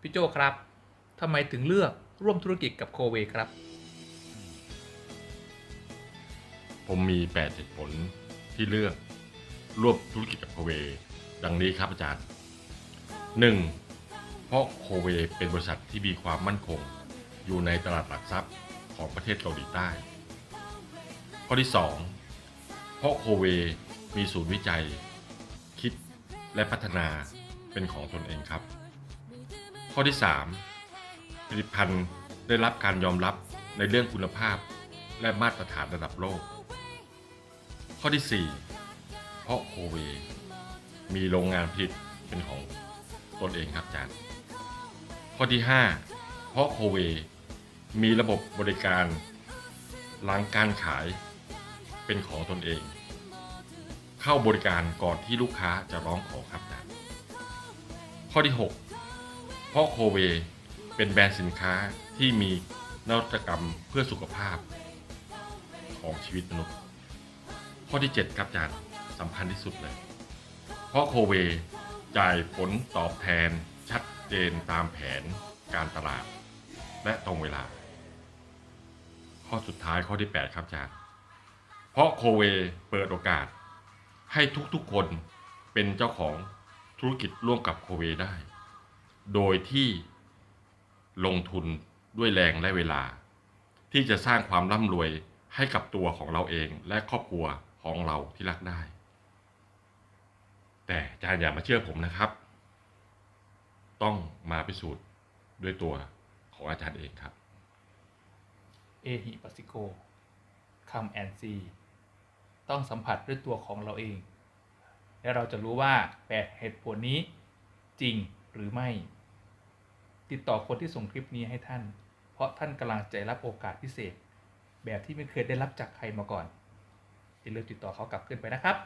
พี่โจครับทำไมถึงเลือกร่วมธุรกิจกับโคเวครับ ผมมี8เหตุผลที่เลือกร่วมธุรกิจกับโคเว ดังนี้ครับอาจารย์ 1. เพราะโคเวเป็นบริษัทที่มีความมั่นคง อยู่ในตลาดหลักทรัพย์ของประเทศเกาหลีใต้ ข้อที่ 2. เพราะโคเวมีศูนย์วิจัย คิดและพัฒนาเป็นของตนเองครับ ข้อที่ 3. ผลิตภัณฑ์ได้รับการยอมรับในเรื่องคุณภาพ และมาตรฐานระดับโลก ข้อที่ 4 เพราะโคเว มีโรงงานผลิตเป็นของตนเองครับอาจารย์ ข้อที่ 5 เพราะโคเว มีระบบบริการ หลังการขายเป็นของตนเอง เข้าบริการก่อนที่ลูกค้าจะร้องขอครับอาจารย์ ข้อที่ 6 เพราะโคเวเป็นแบรนด์สินค้าที่มีนวัตกรรมเพื่อสุขภาพของชีวิตมนุษย์ ข้อที่ 7 ครับอาจารย์สำคัญที่สุดเลย เพราะโคเวจ่ายผลตอบแทนชัดเจนตามแผนการตลาด และตรงเวลา ข้อสุดท้ายข้อที่ 8 ครับอาจารย์เพราะโคเวเปิดโอกาส ให้ทุกๆคนเป็นเจ้าของธุรกิจร่วมกับโคเวได้ โดยที่ลงทุนด้วยแรงและเวลา ที่จะสร้างความร่ำรวยให้กับตัวของเราเองและครอบครัวของเราที่รักได้ แต่อาจารย์อย่ามาเชื่อผมนะครับ ต้องมาพิสูจน์ด้วยตัวของอาจารย์เองครับ เอหิปัสสิโกคัมแอนซีต้องสัมผัสด้วยตัวของเราเอง และเราจะรู้ว่าแปดเหตุผลนี้จริง หรือไม่ ติดต่อคนที่ส่งคลิปนี้ให้ท่าน เพราะท่านกำลังจะรับโอกาสพิเศษ แบบที่ไม่เคยได้รับจากใครมาก่อนอย่าลืมติดต่อเขากลับขึ้นไปนะครับ